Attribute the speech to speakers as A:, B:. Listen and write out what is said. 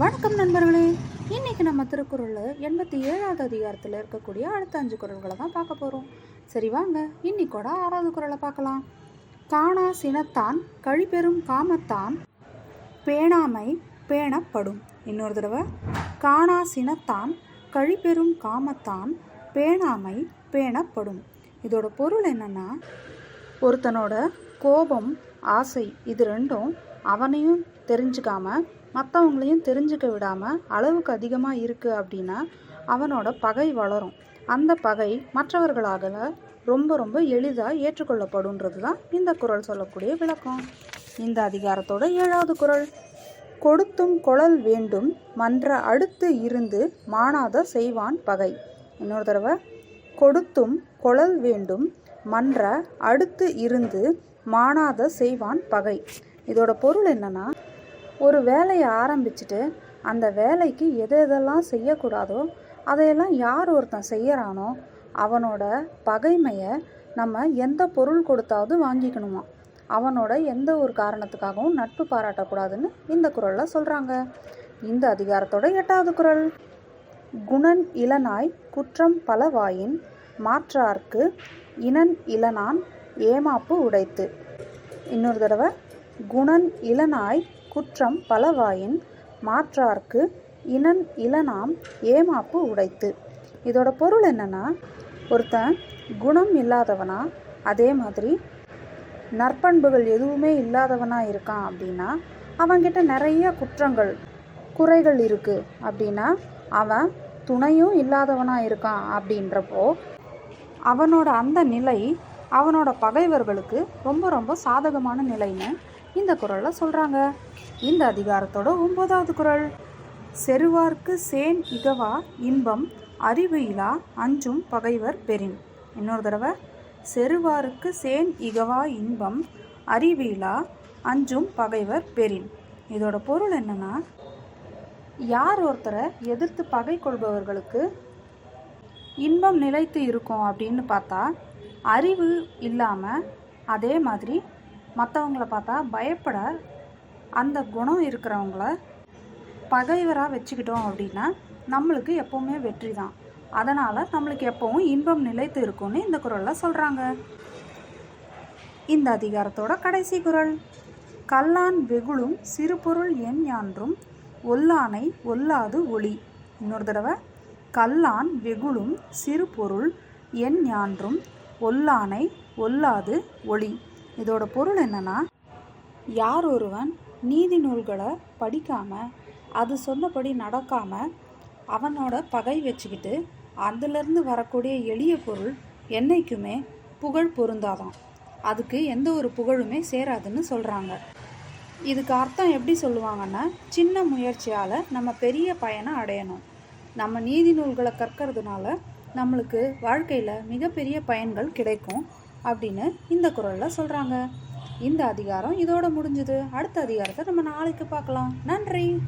A: வணக்கம் நண்பர்களே. இன்னைக்கு நம்ம திருக்குறளில் எண்பத்தி ஏழாவது அதிகாரத்தில் இருக்கக்கூடிய அடுத்த அஞ்சு குறள்களை தான் பார்க்க போகிறோம் சரி வாங்க இன்னைக்கோட ஆறாவது குறளை பார்க்கலாம். காணா சினத்தான் கழிப்பெறும் காமத்தான் பேணாமை பேணப்படும். இன்னொரு தடவை காணா சினத்தான் கழிப்பெறும் காமத்தான் பேணாமை பேணப்படும். இதோட பொருள் என்னன்னா ஒருத்தனோட கோபம் ஆசை இது ரெண்டும் அவனையும் தெரிஞ்சுக்காமல் மற்றவங்களையும் தெரிஞ்சுக்க விடாமல் அளவுக்கு அதிகமாக இருக்குது அப்படின்னா அவனோட பகை வளரும். அந்த பகை மற்றவர்களாக ரொம்ப ரொம்ப எளிதாக ஏற்றுக்கொள்ளப்படுன்றது தான் இந்த குறள் சொல்லக்கூடிய விளக்கம். இந்த அதிகாரத்தோட ஏழாவது குரல். கொடுத்தும் குழல் வேண்டும் மன்ற அடுத்து இருந்து மானாத செய்வான் பகை. இன்னொரு தடவை. கொடுத்தும் குழல் வேண்டும் மன்ற அடுத்து இருந்து மானாத செய்வான் பகை. இதோட பொருள் என்னன்னா ஒரு வேலையை ஆரம்பிச்சுட்டு அந்த வேலைக்கு எது எதெல்லாம் செய்யக்கூடாதோ அதையெல்லாம் யார் ஒருத்தன் செய்யறானோ அவனோட பகைமையை நம்ம எந்த பொருள் கொடுத்தாவது வாங்கிக்கணுமா? அவனோட எந்த ஒரு காரணத்துக்காகவும் நட்பு பாராட்டக்கூடாதுன்னு இந்த குரலில் சொல்கிறாங்க இந்த அதிகாரத்தோட எட்டாவது குரல். குணன் இளனாய் குற்றம் பலவாயின் மாற்றார்க்கு இனன் இளனான் ஏமாப்பு உடைத்து. இன்னொரு தடவை. குணன் இளனாய் குற்றம் பலவாயின் மாற்றார்க்கு இனன் இளனாம் ஏமாப்பு உடைத்து. இதோட பொருள் என்னன்னா ஒருத்தன் குணம் இல்லாதவனா அதே மாதிரி நற்பண்புகள் எதுவுமே இல்லாதவனா இருக்கான் அப்படின்னா அவன்கிட்ட நிறைய குற்றங்கள் குறைகள் இருக்கு அப்படின்னா அவன் துணையும் இல்லாதவனா இருக்கான் அப்படின்றப்போ அவனோட அந்த நிலை அவனோட பகைவர்களுக்கு ரொம்ப ரொம்ப சாதகமான நிலைன்னு இந்த குரலில் சொல்கிறாங்க இந்த அதிகாரத்தோட ஒன்பதாவது குரல். செருவார்க்கு சேன் இகவா இன்பம் அறிவு இலா அஞ்சும் பகைவர் பெறின் இன்னொரு தடவை. செருவாருக்கு சேன் இகவா இன்பம் அறிவு இலா அஞ்சும் பகைவர் பெறின் இதோட பொருள் என்னன்னா யார் ஒருத்தரை எதிர்த்து பகை கொள்பவர்களுக்கு இன்பம் நிலைத்து இருக்கும் அப்படின்னு பார்த்தா அறிவு இல்லாமல் அதே மாதிரி மற்றவங்கள பார்த்தா பயப்பட அந்த குணம் இருக்கிறவங்கள பகைவராக வச்சுக்கிட்டோம் அப்படின்னா நம்மளுக்கு எப்போவுமே வெற்றி தான். அதனால் நம்மளுக்கு எப்போவும் இன்பம் நிலைத்து இருக்கும்னு இந்த குரலில் சொல்கிறாங்க இந்த அதிகாரத்தோட கடைசி குரல். கல்லான் வெகுளும் சிறுபொருள் என் யான்றும் ஒல்லானை ஒல்லாது ஒளி. இன்னொரு தடவை. கல்லான் வெகுளும் சிறு பொருள் என் யான்றும் ஒல்லானை ஒல்லாது ஒளி. இதோட பொருள் என்னன்னா யார் ஒருவன் நீதி நூல்களை படிக்காம அது சொன்னபடி நடக்காம அவனோட பகை வச்சுக்கிட்டு அதிலிருந்து வரக்கூடிய எளிய பொருள் என்றைக்குமே புகழ் பொருந்தாதான். அதுக்கு எந்த ஒரு புகழுமே சேராதுன்னு சொல்கிறாங்க இதுக்கு அர்த்தம் எப்படி சொல்லுவாங்கன்னா சின்ன முயற்சியால் நம்ம பெரிய பயனை அடையணும். நம்ம நீதி நூல்களை கற்கிறதுனால நம்மளுக்கு வாழ்க்கையில் மிகப்பெரிய பயன்கள் கிடைக்கும். அப்படின்னு இந்த குரலில் சொல்கிறாங்க இந்த அதிகாரம் இதோட முடிஞ்சுது. அடுத்த அதிகாரத்தை நம்ம நாளைக்கு பார்க்கலாம். நன்றி.